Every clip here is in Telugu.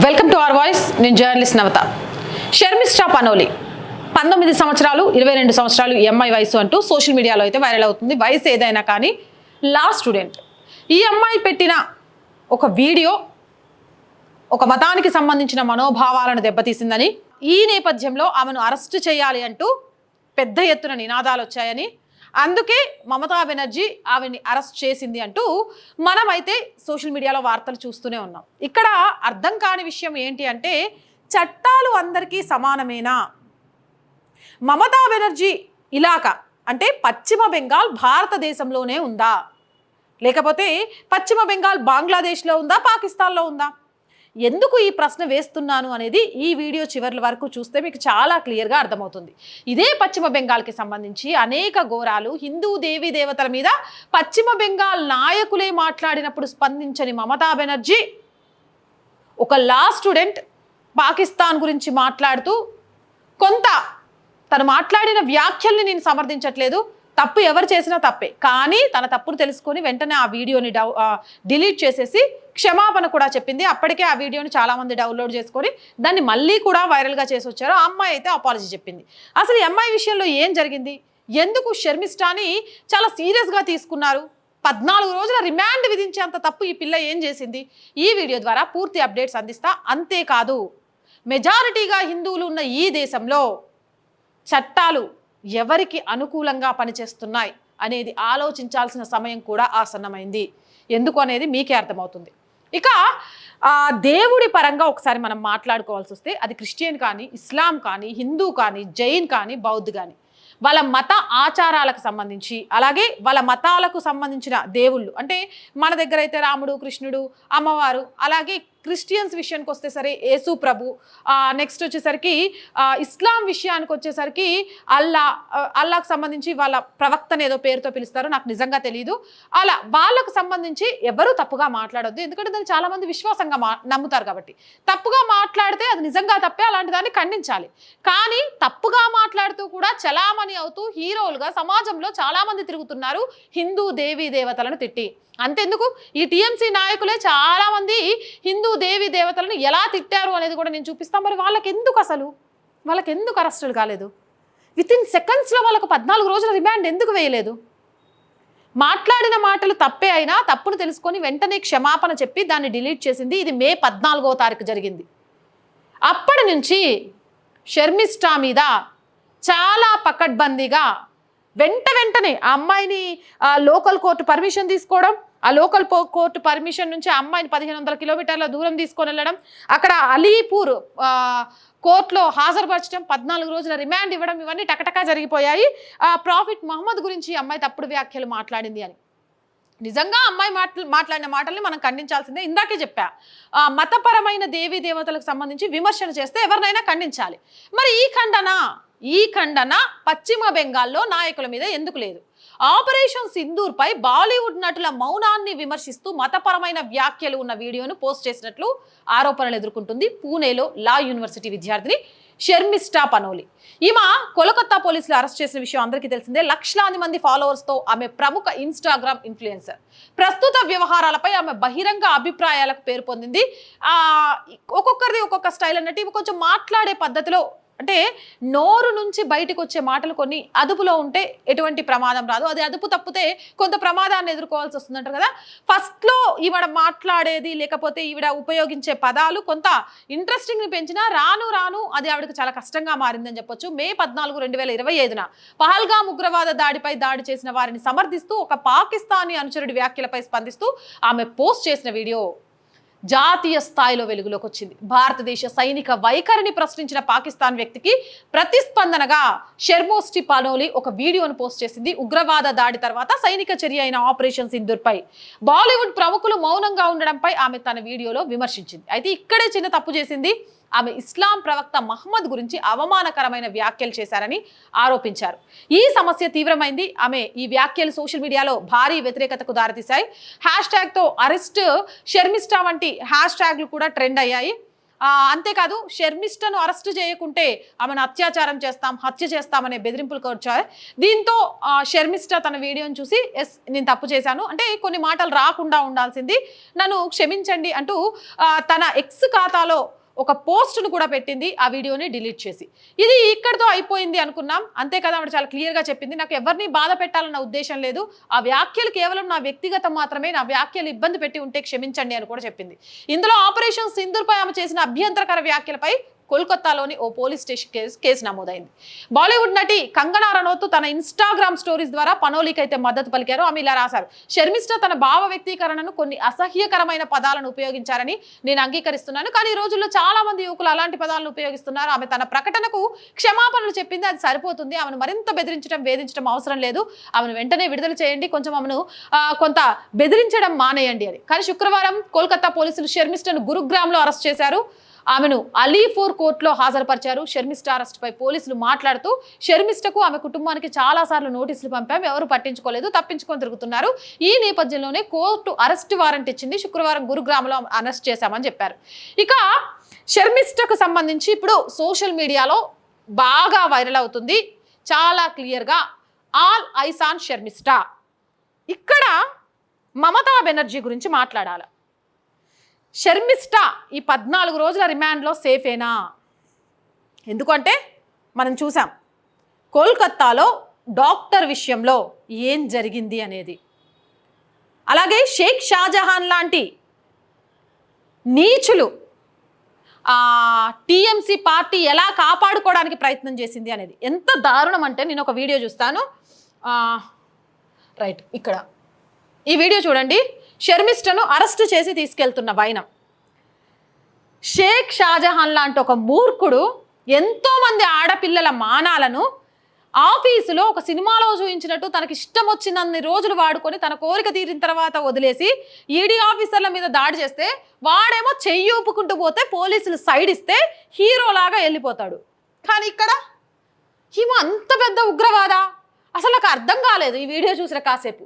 Welcome to our voice. నేను జర్నలిస్ట్ నవత. షర్మిస్టా పనోలి. పంతొమ్మిది సంవత్సరాలు ఇరవై రెండు సంవత్సరాలు ఎంఐ వయసు అంటూ సోషల్ మీడియాలో అయితే వైరల్ అవుతుంది. వయసు ఏదైనా కానీ లా స్టూడెంట్. ఈ అమ్మాయి పెట్టిన ఒక వీడియో ఒక మతానికి సంబంధించిన మనోభావాలను దెబ్బతీసిందని ఈ నేపథ్యంలో ఆమెను అరెస్ట్ చేయాలి అంటూ పెద్ద ఎత్తున నినాదాలు వచ్చాయని అందుకే మమతా బెనర్జీ ఆమెని అరెస్ట్ చేసింది అంటూ మనమైతే సోషల్ మీడియాలో వార్తలు చూస్తూనే ఉన్నాం. ఇక్కడ అర్థం కాని విషయం ఏంటి అంటే చట్టాలు అందరికీ సమానమేనా? మమతా బెనర్జీ ఇలాకా అంటే పశ్చిమ బెంగాల్ భారతదేశంలోనే ఉందా? లేకపోతే పశ్చిమ బెంగాల్ బంగ్లాదేశ్లో ఉందా? పాకిస్తాన్లో ఉందా? ఎందుకు ఈ ప్రశ్న వేస్తున్నాను అనేది ఈ వీడియో చివరి వరకు చూస్తే మీకు చాలా క్లియర్గా అర్థమవుతుంది. ఇదే పశ్చిమ బెంగాల్కి సంబంధించి అనేక ఘోరాలు హిందూ దేవీ దేవతల మీద పశ్చిమ బెంగాల్ నాయకులే మాట్లాడినప్పుడు స్పందించని మమతా బెనర్జీ ఒక లా స్టూడెంట్ పాకిస్తాన్ గురించి మాట్లాడుతూ కొంత తను మాట్లాడిన వ్యాఖ్యల్ని నేను సమర్థించట్లేదు తప్పు ఎవరు చేసినా తప్పే. కానీ తన తప్పును తెలుసుకొని వెంటనే ఆ వీడియోని డౌ డిలీట్ చేసేసి క్షమాపణ కూడా చెప్పింది. అప్పటికే ఆ వీడియోని చాలామంది డౌన్లోడ్ చేసుకొని దాన్ని మళ్ళీ కూడా వైరల్గా చేసి వచ్చారు ఆ అమ్మాయి అయితే అపాలజీ చెప్పింది. అసలు ఈ అమ్మాయి విషయంలో ఏం జరిగింది? ఎందుకు షర్మిష్టాని చాలా సీరియస్గా తీసుకున్నారు? పద్నాలుగు రోజుల రిమాండ్ విధించేంత తప్పు ఈ పిల్ల ఏం చేసింది? ఈ వీడియో ద్వారా పూర్తి అప్డేట్స్ అందిస్తా అంతేకాదు. మెజారిటీగా హిందువులు ఉన్న ఈ దేశంలో చట్టాలు ఎవరికి అనుకూలంగా పనిచేస్తున్నాయి అనేది ఆలోచించాల్సిన సమయం కూడా ఆసన్నమైంది. ఎందుకు అనేది మీకే అర్థమవుతుంది. ఇక దేవుడి పరంగా ఒకసారి మనం మాట్లాడుకోవాల్సి వస్తే అది క్రిస్టియన్ కానీ ఇస్లాం కానీ హిందూ కానీ జైన్ కానీ బౌద్ధ్ కానీ వాళ్ళ మత ఆచారాలకు సంబంధించి అలాగే వాళ్ళ మతాలకు సంబంధించిన దేవుళ్ళు అంటే మన దగ్గర అయితే రాముడు కృష్ణుడు అమ్మవారు అలాగే క్రిస్టియన్స్ విషయానికి వస్తే సరే యేసు ప్రభు నెక్స్ట్ వచ్చేసరికి ఇస్లాం విషయానికి వచ్చేసరికి అల్లా అల్లాకు సంబంధించి వాళ్ళ ప్రవక్తను ఏదో పేరుతో పిలుస్తారు నాకు నిజంగా తెలియదు అలా వాళ్ళకు సంబంధించి ఎవరు తప్పుగా మాట్లాడొద్దు. ఎందుకంటే దాన్ని చాలామంది విశ్వాసంగా మా నమ్ముతారు కాబట్టి. తప్పుగా మాట్లాడితే అది నిజంగా తప్పే అలాంటి దాన్ని ఖండించాలి. కానీ తప్పుగా మాట్లాడుతూ కూడా చలామణి అవుతూ హీరోలుగా సమాజంలో చాలామంది తిరుగుతున్నారు. హిందూ దేవీ దేవతలను తిట్టి. అంతెందుకు? ఈ టీఎంసీ నాయకులే చాలా మంది హిందూ దేవి దేవతలను ఎలా తిట్టారు అనేది కూడా నేను చూపిస్తాను. మరి వాళ్ళకి ఎందుకు అసలు? వాళ్ళకి ఎందుకు అరెస్టులు కాలేదు? విత్ ఇన్ సెకండ్స్లో వాళ్ళకు పద్నాలుగు రోజుల రిమాండ్ ఎందుకు వేయలేదు? మాట్లాడిన మాటలు తప్పే అయినా తప్పును తెలుసుకొని వెంటనే క్షమాపణ చెప్పి దాన్ని డిలీట్ చేసింది. ఇది మే పద్నాలుగో తారీఖు జరిగింది. అప్పటి నుంచి షర్మిస్టా మీద చాలా పకడ్బందీగా వెంట వెంటనే ఆ అమ్మాయిని లోకల్ కోర్టు పర్మిషన్ తీసుకోవడం ఆ లోకల్ పో- కోర్టు పర్మిషన్ నుంచి అమ్మాయిని పదిహేను వందల కిలోమీటర్ల దూరం తీసుకొని వెళ్ళడం అక్కడ అలీపూర్ కోర్టులో హాజరుపరచడం పద్నాలుగు రోజుల రిమాండ్ ఇవ్వడం ఇవన్నీ టకటకా జరిగిపోయాయి. ఆ ప్రాఫిట్ మహమ్మద్ గురించి అమ్మాయి తప్పుడు వ్యాఖ్యలు మాట్లాడింది అని. నిజంగా అమ్మాయి మాటలు మాట్లాడిన మాటల్ని మనం ఖండించాల్సిందే. ఇందాకే చెప్పా ఆ, మతపరమైన దేవీ దేవతలకు సంబంధించి విమర్శన చేస్తే ఎవరినైనా ఖండించాలి. మరి ఈ ఖండన ఈ ఖండన పశ్చిమ బెంగాల్లో నాయకుల మీద ఎందుకు లేదు? ఆపరేషన్ సింధూర్పై బాలీవుడ్ నటుల మౌనాన్ని విమర్శిస్తూ మతపరమైన వ్యాఖ్యలు ఉన్న వీడియోను పోస్ట్ చేసినట్లు ఆరోపణలు ఎదుర్కొంటుంది పూణేలో లా యూనివర్సిటీ విద్యార్థిని షర్మిస్టా పనోలి. ఈమె కోలకత్తా పోలీసులు అరెస్ట్ చేసిన విషయం అందరికీ తెలిసిందే. లక్షలాది మంది ఫాలోవర్స్తో ఆమె ప్రముఖ ఇన్స్టాగ్రామ్ ఇన్ఫ్లుయెన్సర్ ప్రస్తుత వ్యవహారాలపై ఆమె బహిరంగ అభిప్రాయాలకు పేరు పొందింది. ఒక్కొక్కరిది ఒక్కొక్క స్టైల్ అన్నట్టు ఇవి కొంచెం మాట్లాడే పద్ధతిలో అంటే నోరు నుంచి బయటకు వచ్చే మాటలు కొన్ని అదుపులో ఉంటే ఎటువంటి ప్రమాదం రాదు. అది అదుపు తప్పితే కొంత ప్రమాదాన్ని ఎదుర్కోవాల్సి వస్తుందంటారు కదా. ఫస్ట్లో ఈవిడ మాట్లాడేది లేకపోతే ఈవిడ ఉపయోగించే పదాలు కొంత ఇంట్రెస్టింగ్ని పెంచినా రాను రాను అది ఆవిడకి చాలా కష్టంగా మారిందని చెప్పొచ్చు. మే పద్నాలుగు రెండు వేల ఇరవై ఐదున పహల్గామ్ ఉగ్రవాద దాడిపై దాడి చేసిన వారిని సమర్థిస్తూ ఒక పాకిస్తానీ అనుచరుడి వ్యాఖ్యలపై స్పందిస్తూ ఆమె పోస్ట్ చేసిన వీడియో. జాతీయ స్థాయిలో వెలుగులోకి వచ్చింది. భారతదేశ సైనిక వైఖరిని ప్రశ్నించిన పాకిస్తాన్ వ్యక్తికి ప్రతిస్పందనగా షెర్మోస్టి పనోలి ఒక వీడియోను పోస్ట్ చేసింది. ఉగ్రవాద దాడి తర్వాత సైనిక చర్య అయిన ఆపరేషన్ సింధూర్పై. బాలీవుడ్ ప్రముఖులు మౌనంగా ఉండడంపై ఆమె తన వీడియోలో విమర్శించింది. అయితే ఇక్కడే చిన్న తప్పు చేసింది ఆమె ఇస్లాం ప్రవక్త మహమ్మద్ గురించి అవమానకరమైన వ్యాఖ్యలు చేశారని ఆరోపించారు. ఈ సమస్య తీవ్రమైంది. ఆమె ఈ వ్యాఖ్యలు సోషల్ మీడియాలో భారీ వ్యతిరేకతకు దారితీశాయి. హ్యాష్ ట్యాగ్తో అరెస్ట్ షర్మిస్టా వంటి హ్యాష్ ట్యాగ్లు కూడా ట్రెండ్ అయ్యాయి. అంతేకాదు షర్మిష్టను అరెస్ట్ చేయకుంటే ఆమెను అత్యాచారం చేస్తాం హత్య చేస్తామనే బెదిరింపులకు వచ్చాయి. దీంతో షర్మిష్ట తన వీడియోని చూసి ఎస్ నేను తప్పు చేశాను. అంటే కొన్ని మాటలు రాకుండా ఉండాల్సింది. నన్ను క్షమించండి అంటూ తన ఎక్స్ ఖాతాలో ఒక పోస్ట్ను కూడా పెట్టింది ఆ వీడియోని డిలీట్ చేసి. ఇది ఇక్కడితో అయిపోయింది అనుకున్నాం. అంతే కదా ఆవిడ చాలా క్లియర్గా చెప్పింది. నాకు ఎవరిని బాధ పెట్టాలన్న ఉద్దేశం లేదు. ఆ వ్యాఖ్యలు కేవలం నా వ్యక్తిగతం మాత్రమే నా వ్యాఖ్యలు ఇబ్బంది పెట్టి ఉంటే క్షమించండి అని కూడా చెప్పింది. ఇందులో ఆపరేషన్ సింధుర్పై ఆమె చేసిన అభ్యంతరకర వ్యాఖ్యలపై కోల్కతాలోని ఓ పోలీస్ స్టేషన్ కేసు కేసు నమోదైంది. బాలీవుడ్ నటి కంగనా రనౌత్ తన ఇన్స్టాగ్రామ్ స్టోరీస్ ద్వారా పనోలికి అయితే మద్దతు పలికారు. ఆమె ఇలా రాశారు. షర్మిష్ట తన భావ వ్యక్తీకరణను కొన్ని అసహ్యకరమైన పదాలను ఉపయోగించారని నేను అంగీకరిస్తున్నాను. కానీ ఈ రోజుల్లో చాలా మంది యువకులు అలాంటి పదాలను ఉపయోగిస్తున్నారు. ఆమె తన ప్రకటనకు క్షమాపణలు చెప్పింది అది సరిపోతుంది. ఆమెను మరింత బెదిరించడం వేధించడం అవసరం లేదు. ఆమెను వెంటనే విడుదల చేయండి. కొంచెం ఆమెను కొంత బెదిరించడం మానేయండి అని. కానీ శుక్రవారం కోల్కతా పోలీసులు షర్మిష్టను గురుగ్రామ్లో అరెస్ట్ చేశారు. ఆమెను అలీపూర్ కోర్టులో హాజరుపరిచారు. షర్మిష్ట అరెస్ట్పై పోలీసులు మాట్లాడుతూ షర్మిష్టకు ఆమె కుటుంబానికి చాలా సార్లు నోటీసులు పంపాం ఎవరు పట్టించుకోలేదు తప్పించుకొని తిరుగుతున్నారు. ఈ నేపథ్యంలోనే కోర్టు అరెస్ట్ వారెంట్ ఇచ్చింది. శుక్రవారం గురుగ్రామ్లో అరెస్ట్ చేశామని చెప్పారు. ఇక షర్మిష్టకు సంబంధించి ఇప్పుడు సోషల్ మీడియాలో బాగా వైరల్ అవుతుంది. చాలా క్లియర్గా ఆల్ ఐసాన్ షర్మిష్ట ఇక్కడ మమతా బెనర్జీ గురించి మాట్లాడాలి. షర్మిష్ట ఈ పద్నాలుగు రోజుల రిమాండ్లో సేఫేనా? ఎందుకంటే మనం చూసాం కోల్కత్తాలో డాక్టర్ విషయంలో ఏం జరిగింది అనేది. అలాగే షేక్ షాజహాన్ లాంటి నీచులు టీఎంసీ పార్టీ ఎలా కాపాడుకోవడానికి ప్రయత్నం చేసింది అనేది. ఎంత దారుణం అంటే నేను ఒక వీడియో చూస్తాను. రైట్ ఇక్కడ. ఈ వీడియో చూడండి. షర్మిష్టను అరెస్ట్ చేసి తీసుకెళ్తున్న వైనం. షేక్ షాజహాన్ లాంటి ఒక మూర్ఖుడు ఎంతోమంది ఆడపిల్లల మానాలను ఆఫీసులో ఒక సినిమాలో చూపించినట్టు తనకి ఇష్టం వచ్చినన్ని రోజులు వాడుకొని తన కోరిక తీరిన తర్వాత వదిలేసి ఈడీ ఆఫీసర్ల మీద దాడి చేస్తే వాడేమో చెయ్యి ఊపుకుంటూ పోతే పోలీసులు సైడ్ ఇస్తే హీరోలాగా వెళ్ళిపోతాడు. కానీ ఇక్కడ ఈమె అంత పెద్ద ఉగ్రవాద? అసలు నాకు అర్థం కాలేదు ఈ వీడియో చూసిన కాసేపు.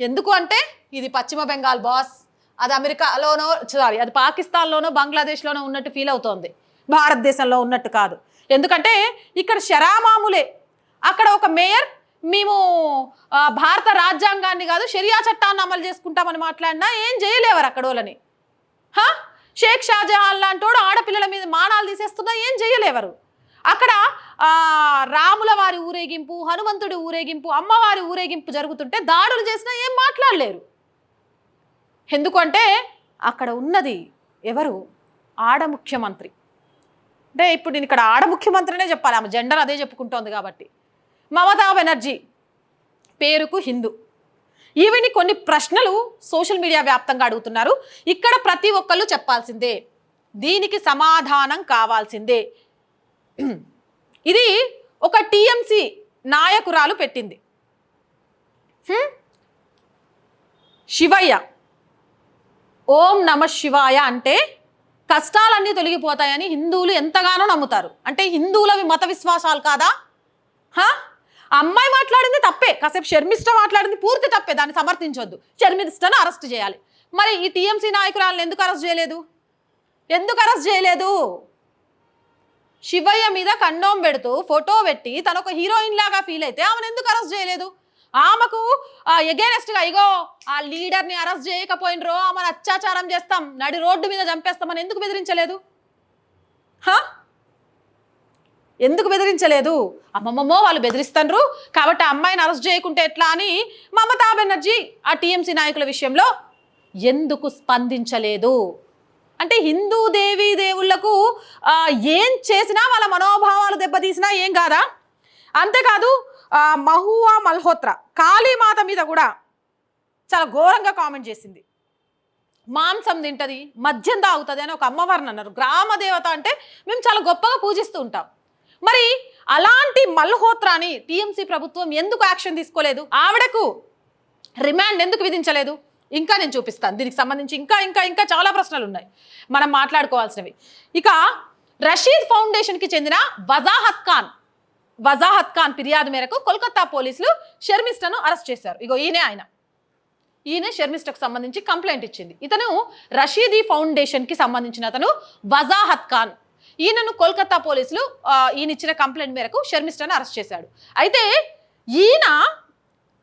ఎందుకు అంటే ఇది పశ్చిమ బెంగాల్ బాస్. అది అమెరికాలోనో సారీ అది పాకిస్తాన్లోనో బంగ్లాదేశ్లోనో ఉన్నట్టు ఫీల్ అవుతోంది. భారతదేశంలో ఉన్నట్టు కాదు. ఎందుకంటే ఇక్కడ శరామాములే అక్కడ ఒక మేయర్ మేము భారత రాజ్యాంగాన్ని కాదు షరియా చట్టాన్ని అమలు చేసుకుంటామని మాట్లాడినా ఏం చేయలేవారు అక్కడ వాళ్ళని. హా? షేక్ షాజహాన్ లాంటోడు ఆడపిల్లల మీద మానాలు తీసేస్తున్నా ఏం చేయలేవరు. అక్కడ రాముల వారి ఊరేగింపు హనుమంతుడి ఊరేగింపు అమ్మవారి ఊరేగింపు జరుగుతుంటే దాడులు చేసినా ఏం మాట్లాడలేరు. ఎందుకంటే అక్కడ ఉన్నది ఎవరు? ఆడ ముఖ్యమంత్రి. అంటే ఇప్పుడు నేను ఇక్కడ ఆడ ముఖ్యమంత్రినే చెప్పాలి. ఆమె జెండర్ అదే చెప్పుకుంటోంది కాబట్టి. మమతా బెనర్జీ పేరుకు హిందూ. ఈవిని కొన్ని ప్రశ్నలు సోషల్ మీడియా వ్యాప్తంగా అడుగుతున్నారు. ఇక్కడ ప్రతి ఒక్కళ్ళు చెప్పాల్సిందే దీనికి సమాధానం కావాల్సిందే. ఇది ఒక టీఎంసీ నాయకురాలు పెట్టింది. శివయ్య. ఓం నమ శివాయ అంటే కష్టాలన్నీ తొలగిపోతాయని హిందువులు ఎంతగానో నమ్ముతారు. అంటే హిందువులవి మత విశ్వాసాలు కాదా? హా? అమ్మాయి మాట్లాడింది తప్పే కాసేపు షర్మిష్ట మాట్లాడింది పూర్తి తప్పే దాన్ని సమర్థించొద్దు. షర్మిష్టను అరెస్ట్ చేయాలి. మరి ఈ టీఎంసీ నాయకురాలను ఎందుకు అరెస్ట్ చేయలేదు? ఎందుకు అరెస్ట్ చేయలేదు? శివయ్య మీద కండోం పెడుతూ ఫోటో పెట్టి తన ఒక హీరోయిన్ లాగా ఫీల్ అయితే ఆమెను ఎందుకు అరెస్ట్ చేయలేదు? ఆమెకు ఎగేనెస్ట్గా ఇగో ఆ లీడర్ని అరెస్ట్ చేయకపోయినరో ఆమెను అత్యాచారం చేస్తాం నడి రోడ్డు మీద చంపేస్తామని ఎందుకు బెదిరించలేదు? హా? ఎందుకు బెదిరించలేదు? అమ్మమ్మమ్మో వాళ్ళు బెదిరిస్తారు కాబట్టి ఆ అమ్మాయిని అరెస్ట్ చేయకుంటే ఎట్లా అని మమతా బెనర్జీ ఆ టీఎంసీ నాయకుల విషయంలో ఎందుకు స్పందించలేదు? అంటే హిందూ దేవీ దేవుళ్ళకు ఏం చేసినా వాళ్ళ మనోభావాలు దెబ్బతీసినా ఏం కాదా? అంతేకాదు మహువా మల్హోత్రా. కాళీమాత మీద కూడా చాలా ఘోరంగా కామెంట్ చేసింది. మాంసం తింటది మద్యం తాగుతుంది అని ఒక అమ్మవారిని అన్నారు. గ్రామ దేవత అంటే మేము చాలా గొప్పగా పూజిస్తూ ఉంటాం. మరి అలాంటి మల్హోత్రాని టీఎంసీ ప్రభుత్వం ఎందుకు యాక్షన్ తీసుకోలేదు? ఆవిడకు రిమాండ్ ఎందుకు విధించలేదు? ఇంకా నేను చూపిస్తాను. దీనికి సంబంధించి ఇంకా ఇంకా ఇంకా చాలా ప్రశ్నలు ఉన్నాయి. మనం మాట్లాడుకోవాల్సినవి. ఇక రషీద్ ఫౌండేషన్కి చెందిన వజాహత్ ఖాన్. వజాహత్ ఖాన్ ఫిర్యాదు మేరకు కోల్కతా పోలీసులు షర్మిష్టను అరెస్ట్ చేశారు. ఇగో ఈయనే ఆయన. ఈయన షర్మిస్టకు సంబంధించి కంప్లైంట్ ఇచ్చింది. ఇతను రషీదీ ఫౌండేషన్కి సంబంధించిన అతను వజాహత్ ఖాన్. ఈయనను కోల్కతా పోలీసులు ఈయన ఇచ్చిన కంప్లైంట్ మేరకు షర్మిస్టను అరెస్ట్ చేశాడు. అయితే ఈయన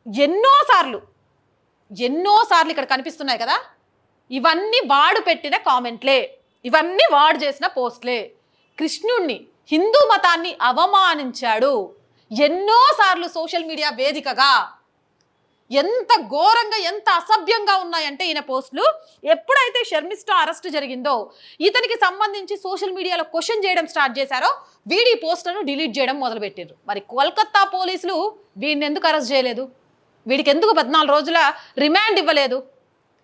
ఎన్నోసార్లు ఎన్నోసార్లు ఇక్కడ కనిపిస్తున్నాయి కదా? ఇవన్నీ వాడు పెట్టిన కామెంట్లే. ఇవన్నీ వాడు చేసిన పోస్ట్లే. కృష్ణుణ్ణి హిందూ మతాన్ని అవమానించాడు. ఎన్నోసార్లు సోషల్ మీడియా వేదికగా ఎంత ఘోరంగా ఎంత అసభ్యంగా ఉన్నాయంటే ఈయన పోస్టులు. ఎప్పుడైతే షర్మిస్టా అరెస్ట్ జరిగిందో ఇతనికి సంబంధించి సోషల్ మీడియాలో క్వశ్చన్ చేయడం స్టార్ట్ చేశారో వీడి పోస్టులను డిలీట్ చేయడం మొదలుపెట్టారు మరి కోల్కత్తా పోలీసులు వీడిని ఎందుకు అరెస్ట్ చేయలేదు? వీడికి ఎందుకు పద్నాలుగు రోజుల రిమాండ్ ఇవ్వలేదు?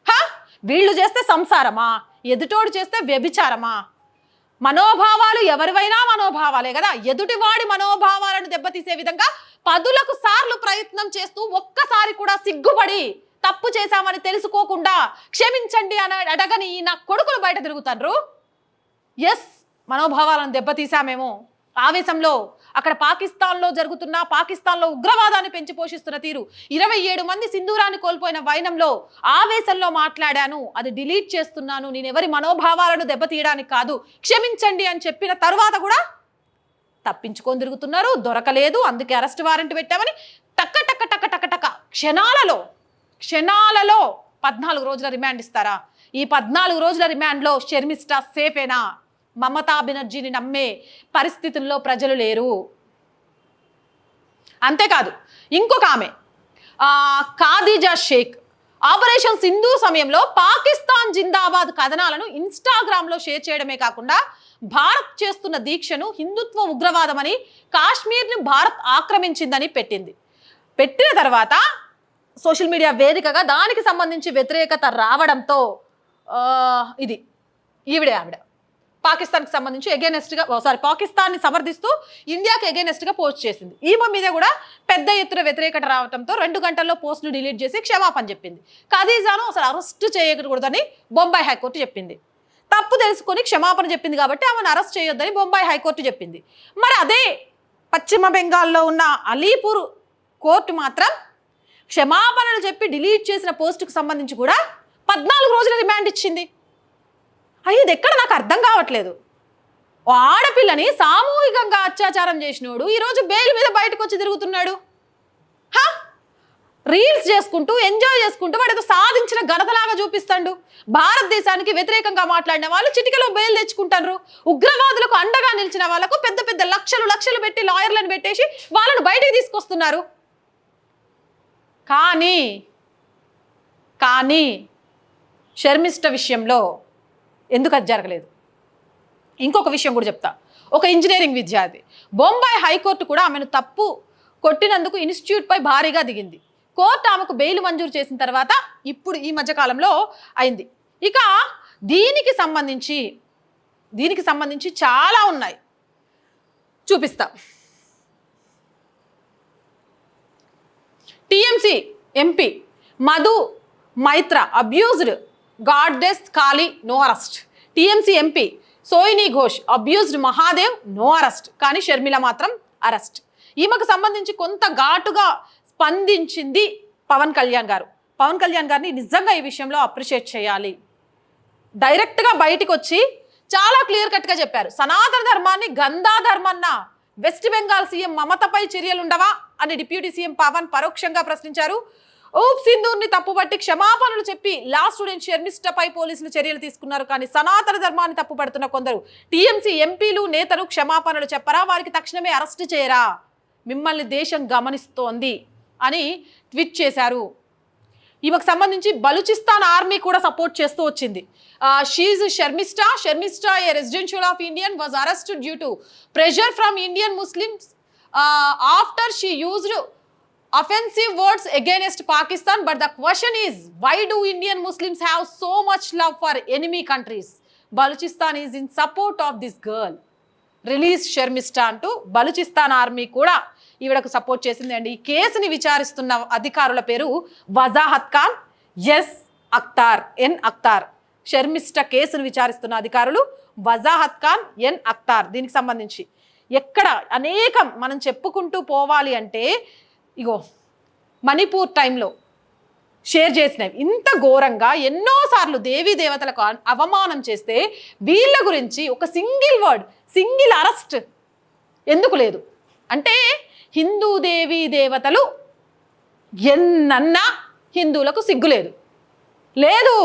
హా? వీళ్ళు చేస్తే సంసారమా? ఎదుటోడు చేస్తే వ్యభిచారమా? మనోభావాలు ఎవరివైనా మనోభావాలే కదా? ఎదుటివాడి మనోభావాలను దెబ్బతీసే విధంగా పదులకు సార్లు ప్రయత్నం చేస్తూ ఒక్కసారి కూడా సిగ్గుపడి తప్పు చేశామని తెలుసుకోకుండా క్షమించండి అని అడగని ఈ నా కొడుకులు బయట తిరుగుతారు ఎస్ మనోభావాలను దెబ్బతీసామేమో ఆవేశంలో అక్కడ పాకిస్తాన్లో జరుగుతున్న పాకిస్తాన్లో ఉగ్రవాదాన్ని పెంచి పోషిస్తున్న తీరు. ఇరవై ఏడు మంది సింధూరాన్ని కోల్పోయిన వైనంలో ఆవేశంలో మాట్లాడాను. అది డిలీట్ చేస్తున్నాను. నేను ఎవరి మనోభావాలను దెబ్బతీయడానికి కాదు. క్షమించండి అని చెప్పిన తరువాత కూడా తప్పించుకొని తిరుగుతున్నారు. దొరకలేదు. అందుకే అరెస్ట్ వారెంట్ పెట్టామని టక్క టక్క టక్క టక్క టక్క. క్షణాలలో క్షణాలలో పద్నాలుగు రోజుల రిమాండ్ ఇస్తారా? ఈ పద్నాలుగు రోజుల రిమాండ్లో షర్మిస్టా సేఫేనా? మమతా బెనర్జీని నమ్మే పరిస్థితుల్లో ప్రజలు లేరు. అంతేకాదు ఇంకొక ఆమె ఖాదీజా షేక్. ఆపరేషన్ సింధు సమయంలో పాకిస్తాన్ జిందాబాద్ కథనాలను ఇన్స్టాగ్రామ్లో షేర్ చేయడమే కాకుండా భారత్ చేస్తున్న దీక్షను హిందుత్వ ఉగ్రవాదమని కాశ్మీర్ని భారత్ ఆక్రమించిందని పెట్టింది. పెట్టిన తర్వాత సోషల్ మీడియా వేదికగా దానికి సంబంధించి వ్యతిరేకత రావడంతో ఇది ఈవిడే ఆవిడ. పాకిస్తాన్కి సంబంధించి ఎగెనెస్ట్గా సారీ పాకిస్తాన్ని సమర్థిస్తూ ఇండియాకి ఎగెనెస్ట్గా పోస్ట్ చేసింది. ఈమె మీద కూడా పెద్ద ఎత్తున వ్యతిరేకత రావడంతో రెండు గంటల్లో పోస్ట్ను డిలీట్ చేసి క్షమాపణ చెప్పింది. ఖదీజాను అసలు అరెస్ట్ చేయకూడదని బొంబాయి హైకోర్టు చెప్పింది. తప్పు తెలుసుకొని క్షమాపణ చెప్పింది కాబట్టి ఆమెను అరెస్ట్ చేయొద్దని బొంబాయి హైకోర్టు చెప్పింది. మరి అదే పశ్చిమ బెంగాల్లో ఉన్న అలీపూర్ కోర్టు మాత్రం క్షమాపణలు చెప్పి డిలీట్ చేసిన పోస్టుకు సంబంధించి కూడా పద్నాలుగు రోజుల రిమాండ్ ఇచ్చింది. అయ్యి ఇది ఎక్కడ నాకు అర్థం కావట్లేదు. ఓ ఆడపిల్లని సామూహికంగా అత్యాచారం చేసినోడు ఈరోజు బెయిల్ మీద బయటకు వచ్చి తిరుగుతున్నాడు. హా? రీల్స్ చేసుకుంటూ ఎంజాయ్ చేసుకుంటూ వాడు ఏదో సాధించిన ఘనతలాగా చూపిస్తాడు. భారతదేశానికి వ్యతిరేకంగా మాట్లాడిన వాళ్ళు చిటికలో బెయిల్ తెచ్చుకుంటారు ఉగ్రవాదులకు అండగా నిలిచిన వాళ్ళకు పెద్ద పెద్ద లక్షలు లక్షలు పెట్టి లాయర్లను పెట్టేసి వాళ్ళను బయటికి తీసుకొస్తున్నారు. కానీ కానీ షర్మిష్ట విషయంలో ఎందుకు అది జరగలేదు? ఇంకొక విషయం కూడా చెప్తా. ఒక ఇంజనీరింగ్ విద్యార్థి బొంబాయి హైకోర్టు కూడా ఆమెను తప్పు కొట్టినందుకు ఇన్స్టిట్యూట్పై భారీగా దిగింది. కోర్టు ఆమెకు బెయిల్ మంజూరు చేసిన తర్వాత ఇప్పుడు ఈ మధ్యకాలంలో అయింది. ఇక దీనికి సంబంధించి దీనికి సంబంధించి చాలా ఉన్నాయి. చూపిస్తా. TMC MP Madhu Maitra abused goddess Kali no arrest. TMC MP Sayoni Ghosh abused Mahadev no arrest. కానీ షర్మిల మాత్రం అరెస్ట్. ఈమెకు సంబంధించి కొంత ఘాటుగా స్పందించింది పవన్ కళ్యాణ్ గారు. పవన్ కళ్యాణ్ గారిని నిజంగా ఈ విషయంలో అప్రిషియేట్ చేయాలి. డైరెక్ట్గా బయటకు వచ్చి చాలా క్లియర్ కట్గా చెప్పారు. సనాతన ధర్మాన్ని గంధా ధర్మన్న వెస్ట్ బెంగాల్ సీఎం మమతపై చర్యలుండవా అని డిప్యూటీ సీఎం పవన్ పరోక్షంగా ప్రశ్నించారు. ఊప్ సింధూర్ని తప్పుపట్టి క్షమాపణలు చెప్పి లా స్టూడెంట్ షర్మిష్టపై పోలీసులు చర్యలు తీసుకున్నారు. కానీ సనాతన ధర్మాన్ని తప్పుపడుతున్న కొందరు టీఎంసీ ఎంపీలు నేతలు క్షమాపణలు చెప్పరా? వారికి తక్షణమే అరెస్ట్ చేయరా? మిమ్మల్ని దేశం గమనిస్తోంది అని ట్వీట్ చేశారు. ఈమెకు సంబంధించి బలూచిస్తాన్ ఆర్మీ కూడా సపోర్ట్ చేస్తూ వచ్చింది. She's Sharmistha Sharmistha a residential of Indian was arrested due to pressure from Indian Muslims after she used offensive words against Pakistan. But the question is, why do Indian Muslims have so much love for enemy countries? Balochistan is in support of this girl. Release Sharmistha అంటూ బలుచిస్తాన్ ఆర్మీ కూడా ఈవిడకు సపోర్ట్ చేసింది అండి ఈ కేసుని విచారిస్తున్న అధికారుల పేరు వజాహత్ ఖాన్ ఎస్ అఖ్తార్ ఎన్ అఖ్తార్ షర్మిష్ట కేసును విచారిస్తున్న అధికారులు వజాహత్ ఖాన్ ఎన్ అఖ్తార్ దీనికి సంబంధించి ఎక్కడ అనేకం మనం చెప్పుకుంటూ పోవాలి అంటే ఇగో మణిపూర్ టైంలో షేర్ చేసినవి ఇంత ఘోరంగా ఎన్నోసార్లు దేవీ దేవతలకు అవమానం చేస్తే వీళ్ళ గురించి ఒక సింగిల్ వర్డ్ సింగిల్ అరెస్ట్ ఎందుకు లేదు? అంటే హిందూ దేవీ దేవతలు ఎన్నన్నా హిందువులకు సిగ్గులేదు లేదు.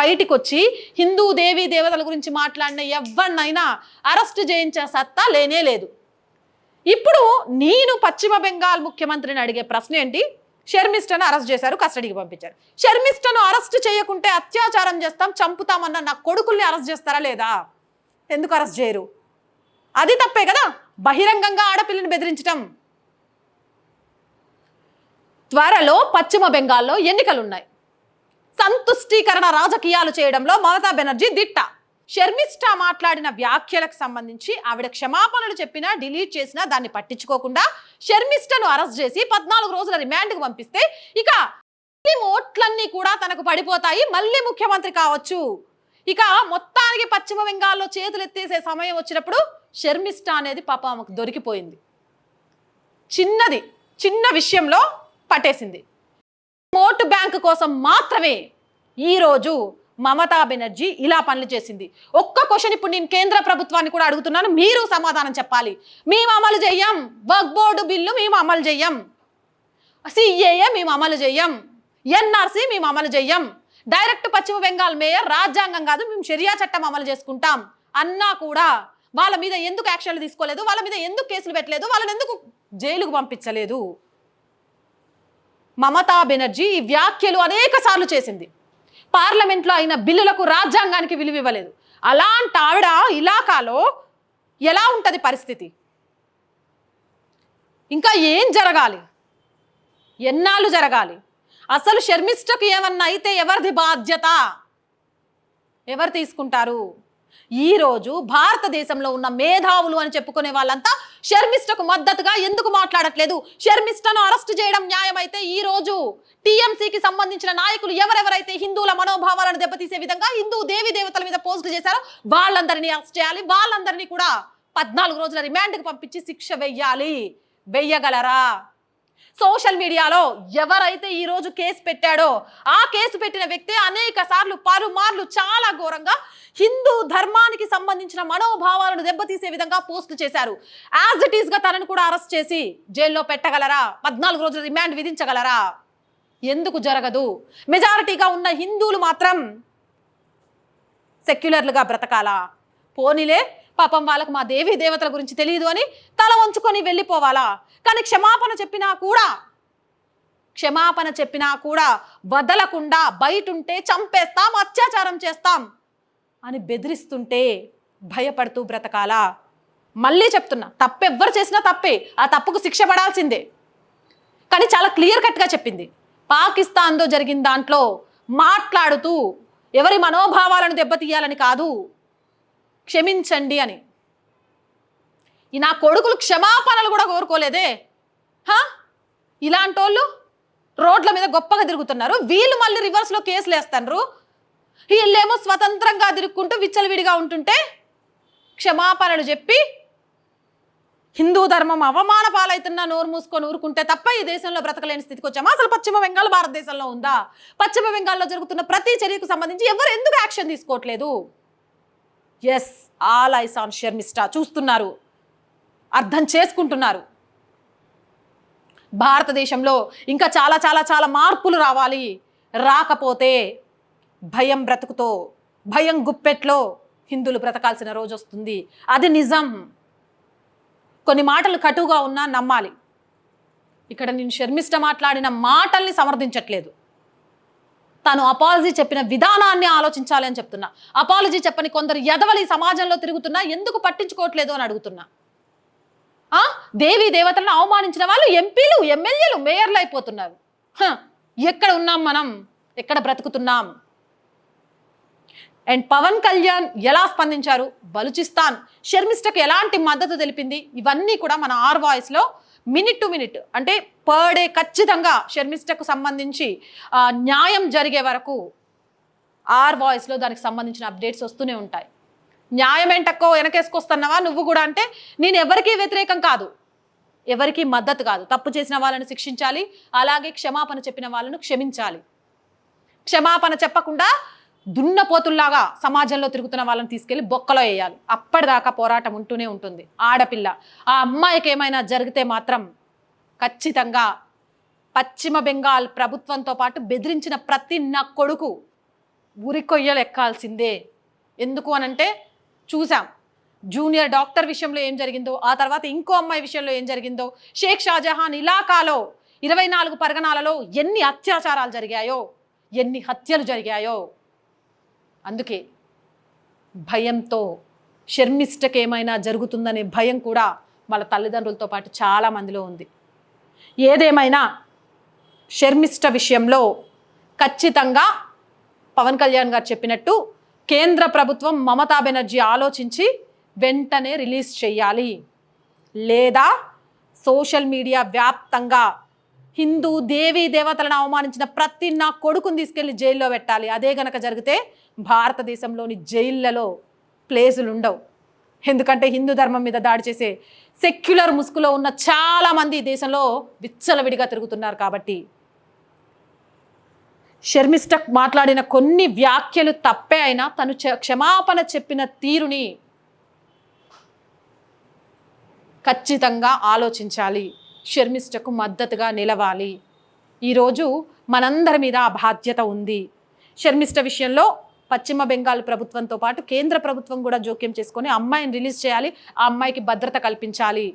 బయటికి వచ్చి హిందూ దేవీ దేవతల గురించి మాట్లాడిన ఎవరినైనా అరెస్ట్ చేయించే సత్తా లేనే లేదు. ఇప్పుడు నేను పశ్చిమ బెంగాల్ ముఖ్యమంత్రిని అడిగే ప్రశ్న ఏంటి? షర్మిస్టను అరెస్ట్ చేశారు కస్టడీకి పంపించారు. షర్మిస్టను అరెస్ట్ చేయకుంటే అత్యాచారం చేస్తాం చంపుతామన్న నా కొడుకుల్ని అరెస్ట్ చేస్తారా లేదా? ఎందుకు అరెస్ట్ చేయరు? అది తప్పే కదా బహిరంగంగా ఆడపిల్లని బెదిరించటం. త్వరలో పశ్చిమ బెంగాల్లో ఎన్నికలున్నాయి. సంతుష్టీకరణ రాజకీయాలు చేయడంలో మమతా బెనర్జీ దిట్ట. షర్మిష్ఠ మాట్లాడిన వ్యాఖ్యలకు సంబంధించి ఆవిడ క్షమాపణలు చెప్పినా డిలీట్ చేసినా దాన్ని పట్టించుకోకుండా షర్మిష్ఠను అరెస్ట్ చేసి పద్నాలుగు రోజుల రిమాండ్కు పంపిస్తే ఇక ఓట్లన్నీ కూడా తనకు పడిపోతాయి. మళ్ళీ ముఖ్యమంత్రి కావచ్చు. ఇక మొత్తానికి పశ్చిమ బెంగాల్లో చేతులు ఎత్తేసే సమయం వచ్చినప్పుడు షర్మిష్ఠ అనేది పాప ఆమెకు దొరికిపోయింది. చిన్నది చిన్న విషయంలో పట్టేసింది. ఓటు బ్యాంకు కోసం మాత్రమే ఈరోజు మమతా బెనర్జీ ఇలా పనులు చేసింది. ఒక్క క్వశ్చన్ ఇప్పుడు నేను కేంద్ర ప్రభుత్వాన్ని కూడా అడుగుతున్నాను. మీరు సమాధానం చెప్పాలి. మేము అమలు చెయ్యం వర్క్ బోర్డు బిల్లు మేము అమలు చెయ్యం సిఏఏ మేము అమలు చెయ్యం ఎన్ఆర్సి మేము అమలు చెయ్యం డైరెక్ట్ పశ్చిమ బెంగాల్ మేయర్ రాజ్యాంగం కాదు మేము షరియా చట్టం అమలు చేసుకుంటాం అన్నా కూడా వాళ్ళ మీద ఎందుకు యాక్షన్లు తీసుకోలేదు? వాళ్ళ మీద ఎందుకు కేసులు పెట్టలేదు? వాళ్ళని ఎందుకు జైలుకు పంపించలేదు? మమతా బెనర్జీ ఈ వ్యాఖ్యలు అనేక సార్లు చేసింది. పార్లమెంట్లో అయిన బిల్లులకు రాజ్యాంగానికి విలువ ఇవ్వలేదు. అలాంటి ఆవిడ ఇలాకాలో ఎలా ఉంటుంది పరిస్థితి? ఇంకా ఏం జరగాలి? ఎన్నాళ్ళు జరగాలి? అసలు షర్మిష్టకు ఏమన్నా అయితే ఎవరిది బాధ్యత? ఎవరు తీసుకుంటారు? ఈరోజు భారతదేశంలో ఉన్న మేధావులు అని చెప్పుకునే వాళ్ళంతా షర్మిష్టకు మద్దతుగా ఎందుకు మాట్లాడట్లేదు? షర్మిష్టను అరెస్ట్ చేయడం న్యాయమైతే ఈ రోజు టీఎంసీకి సంబంధించిన నాయకులు ఎవరెవరైతే హిందువుల మనోభావాలను దెబ్బతీసే విధంగా హిందూ దేవి దేవతల మీద పోస్టులు చేశారో వాళ్ళందరినీ అరెస్ట్ చేయాలి. వాళ్ళందరినీ కూడా పద్నాలుగు రోజుల రిమాండ్కి పంపించి శిక్ష వెయ్యాలి. వెయ్యగలరా? సోషల్ మీడియాలో ఎవరైతే ఈ రోజు కేసు పెట్టాడో ఆ కేసు పెట్టిన వ్యక్తి అనేక సార్లు పలుమార్లు చాలా ఘోరంగా హిందూ ధర్మానికి సంబంధించిన మనోభావాలను దెబ్బతీసే విధంగా పోస్టులు చేశారు. యాజ్ ఇట్ ఈస్గా తనను కూడా అరెస్ట్ చేసి జైల్లో పెట్టగలరా? పద్నాలుగు రోజులు రిమాండ్ విధించగలరా? ఎందుకు జరగదు? మెజారిటీగా ఉన్న హిందువులు మాత్రం సెక్యులర్లుగా బ్రతకాలా? పోనీలే పాపం వాళ్ళకు మా దేవి దేవతల గురించి తెలియదు అని తల వంచుకొని వెళ్ళిపోవాలా? కానీ క్షమాపణ చెప్పినా కూడా క్షమాపణ చెప్పినా కూడా వదలకుండా బయటుంటే చంపేస్తాం అత్యాచారం చేస్తాం అని బెదిరిస్తుంటే భయపడుతూ బ్రతకాలా? మళ్ళీ చెప్తున్నా తప్పెవ్వరు చేసినా తప్పే ఆ తప్పుకు శిక్ష పడాల్సిందే. కానీ చాలా క్లియర్ కట్గా చెప్పింది. పాకిస్తాన్తో జరిగిన దాంట్లో మాట్లాడుతూ ఎవరి మనోభావాలను దెబ్బతీయాలని కాదు క్షమించండి అని. ఈ నా కొడుకులు క్షమాపణలు కూడా కోరుకోలేదే? హా? ఇలాంటి వాళ్ళు రోడ్ల మీద గొప్పగా తిరుగుతున్నారు. వీళ్ళు మళ్ళీ రివర్స్లో కేసులు వేస్తున్నారు వీళ్ళేమో స్వతంత్రంగా తిరుక్కుంటూ విచ్చలవిడిగా ఉంటుంటే క్షమాపణలు చెప్పి హిందూ ధర్మం అవమాన పాలవుతున్నా నోరు మూసుకొని ఊరుకుంటే తప్ప ఈ దేశంలో బ్రతకలేని స్థితికి వచ్చామా? అసలు పశ్చిమ బెంగాల్ భారతదేశంలో ఉందా? పశ్చిమ బెంగాల్లో జరుగుతున్న ప్రతి చర్యకు సంబంధించి ఎవరు ఎందుకు యాక్షన్ తీసుకోవట్లేదు? As all eyes on Sharmistha చూస్తున్నారు. అర్థం చేసుకుంటున్నారు. భారతదేశంలో ఇంకా చాలా చాలా చాలా మార్పులు రావాలి. రాకపోతే భయం బ్రతుకుతో భయం గుప్పెట్లో హిందువులు బ్రతకాల్సిన రోజు వస్తుంది. అది నిజం. కొన్ని మాటలు కటుగా ఉన్నా నమ్మాలి. ఇక్కడ నేను షర్మిష్ట మాట్లాడిన మాటల్ని సమర్థించట్లేదు. తను అపాలజీ చెప్పిన విధానాన్ని ఆలోచించాలి అని చెప్తున్నా. అపాలజీ చెప్పని కొందరు ఎదవలు ఈ సమాజంలో తిరుగుతున్నా ఎందుకు పట్టించుకోవట్లేదు అని అడుగుతున్నా. దేవీ దేవతలను అవమానించిన వాళ్ళు ఎంపీలు ఎమ్మెల్యేలు మేయర్లు అయిపోతున్నారు. ఎక్కడ ఉన్నాం మనం? ఎక్కడ బ్రతుకుతున్నాం? అండ్ పవన్ కళ్యాణ్ ఎలా స్పందించారు? బలుచిస్తాన్. షర్మిష్టకు ఎలాంటి మద్దతు తెలిపింది? ఇవన్నీ కూడా మన ఆర్ వాయిస్లో మినిట్ టు మినిట్ అంటే పర్ డే ఖచ్చితంగా షర్మిష్టకు సంబంధించి న్యాయం జరిగే వరకు ఆర్ వాయిస్లో దానికి సంబంధించిన అప్డేట్స్ వస్తూనే ఉంటాయి. న్యాయం ఏంటక్కో వెనకేసుకొస్తున్నావా నువ్వు కూడా అంటే నేను ఎవరికీ వ్యతిరేకం కాదు. ఎవరికీ మద్దతు కాదు. తప్పు చేసిన వాళ్ళని శిక్షించాలి అలాగే క్షమాపణ చెప్పిన వాళ్ళను క్షమించాలి. క్షమాపణ చెప్పకుండా దున్నపోతుల్లాగా సమాజంలో తిరుగుతున్న వాళ్ళని తీసుకెళ్ళి బొక్కలో వేయాలి. అప్పటిదాకా పోరాటం ఉంటూనే ఉంటుంది. ఆడపిల్ల ఆ అమ్మాయికి ఏమైనా జరిగితే మాత్రం ఖచ్చితంగా పశ్చిమ బెంగాల్ ప్రభుత్వంతో పాటు బెదిరించిన ప్రతి నా కొడుకు ఉరికొయ్యలు ఎక్కాల్సిందే. ఎందుకు అనంటే చూసాం. జూనియర్ డాక్టర్ విషయంలో ఏం జరిగిందో ఆ తర్వాత ఇంకో అమ్మాయి విషయంలో ఏం జరిగిందో షేక్ షాజహాన్ ఇలాకాలో ఇరవై నాలుగు పరగణాలలో ఎన్ని అత్యాచారాలు జరిగాయో ఎన్ని హత్యలు జరిగాయో అందుకే భయంతో షర్మిష్టకి ఏమైనా జరుగుతుందనే భయం కూడా వాళ్ళ తల్లిదండ్రులతో పాటు చాలా మందిలో ఉంది. ఏదేమైనా షర్మిష్ట విషయంలో ఖచ్చితంగా పవన్ కళ్యాణ్ గారు చెప్పినట్టు కేంద్ర ప్రభుత్వం మమతా బెనర్జీ ఆలోచించి వెంటనే రిలీజ్ చేయాలి. లేదా సోషల్ మీడియా వ్యాప్తంగా హిందూ దేవీ దేవతలను అవమానించిన ప్రతి నా కొడుకుని తీసుకెళ్ళి జైల్లో పెట్టాలి. అదే గనక జరిగితే భారతదేశంలోని జైళ్ళలో ప్లేసులు ఉండవు. ఎందుకంటే హిందూ ధర్మం మీద దాడి చేసే సెక్యులర్ ముసుగులో ఉన్న చాలామంది దేశంలో విచ్చలవిడిగా తిరుగుతున్నారు కాబట్టి. షర్మిస్టక్ మాట్లాడిన కొన్ని వ్యాఖ్యలు తప్పే అయినా తను క్షమాపణ చెప్పిన తీరుని ఖచ్చితంగా ఆలోచించాలి. షర్మిష్టకు మద్దతుగా నిలవాలి. ఈరోజు మనందరి మీద ఆ బాధ్యత ఉంది. షర్మిష్ట విషయంలో పశ్చిమ బెంగాల్ ప్రభుత్వంతో పాటు కేంద్ర ప్రభుత్వం కూడా జోక్యం చేసుకొని అమ్మాయిని రిలీజ్ చేయాలి ఆ అమ్మాయికి భద్రత కల్పించాలి.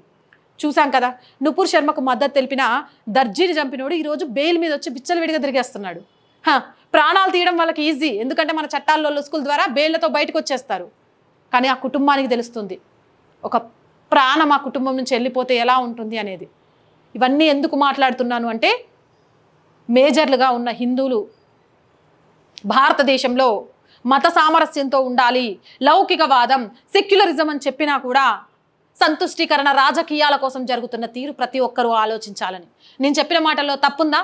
చూసాం కదా నుపూర్ శర్మకు మద్దతు తెలిపిన దర్జీని చంపినోడు ఈరోజు బెయిల్ మీద వచ్చి విచ్చలవిడిగా తిరిగేస్తున్నాడు. ప్రాణాలు తీయడం వాళ్ళకి ఈజీ ఎందుకంటే మన చట్టాల్లో లొసుకుల ద్వారా బెయిల్లతో బయటకు వచ్చేస్తారు. కానీ ఆ కుటుంబానికి తెలుస్తుంది ఒక ప్రాణం ఆ కుటుంబం నుంచి వెళ్ళిపోతే ఎలా ఉంటుంది అనేది. ఇవన్నీ ఎందుకు మాట్లాడుతున్నాను అంటే మేజర్లుగా ఉన్న హిందువులు భారతదేశంలో మత సామరస్యంతో ఉండాలి లౌకికవాదం సెక్యులరిజం అని చెప్పినా కూడా సంతుష్టీకరణ రాజకీయాల కోసం జరుగుతున్న తీరు ప్రతి ఒక్కరూ ఆలోచించాలని. నేను చెప్పిన మాటల్లో తప్పుందా?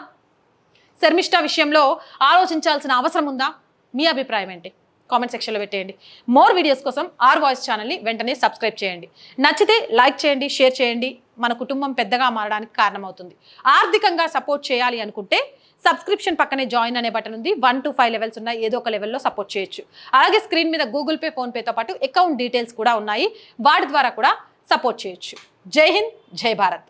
శర్మిష్ట విషయంలో ఆలోచించాల్సిన అవసరం ఉందా? మీ అభిప్రాయం ఏంటి? కామెంట్ సెక్షన్లో పెట్టేయండి. మోర్ వీడియోస్ కోసం ఆర్ వాయిస్ ఛానల్ని వెంటనే సబ్స్క్రైబ్ చేయండి. నచ్చితే లైక్ చేయండి షేర్ చేయండి. మన కుటుంబం పెద్దగా మారడానికి కారణమవుతుంది. ఆర్థికంగా సపోర్ట్ చేయాలి అనుకుంటే సబ్స్క్రిప్షన్ పక్కనే జాయిన్ అనే బటన్ ఉంది. వన్ టు ఫైవ్ లెవెల్స్ ఉన్నాయి. ఏదో ఒక లెవెల్లో సపోర్ట్ చేయొచ్చు. అలాగే స్క్రీన్ మీద గూగుల్ పే ఫోన్పేతో పాటు అకౌంట్ డీటెయిల్స్ కూడా ఉన్నాయి. వాటి ద్వారా కూడా సపోర్ట్ చేయొచ్చు. జై హింద్ జై భారత్.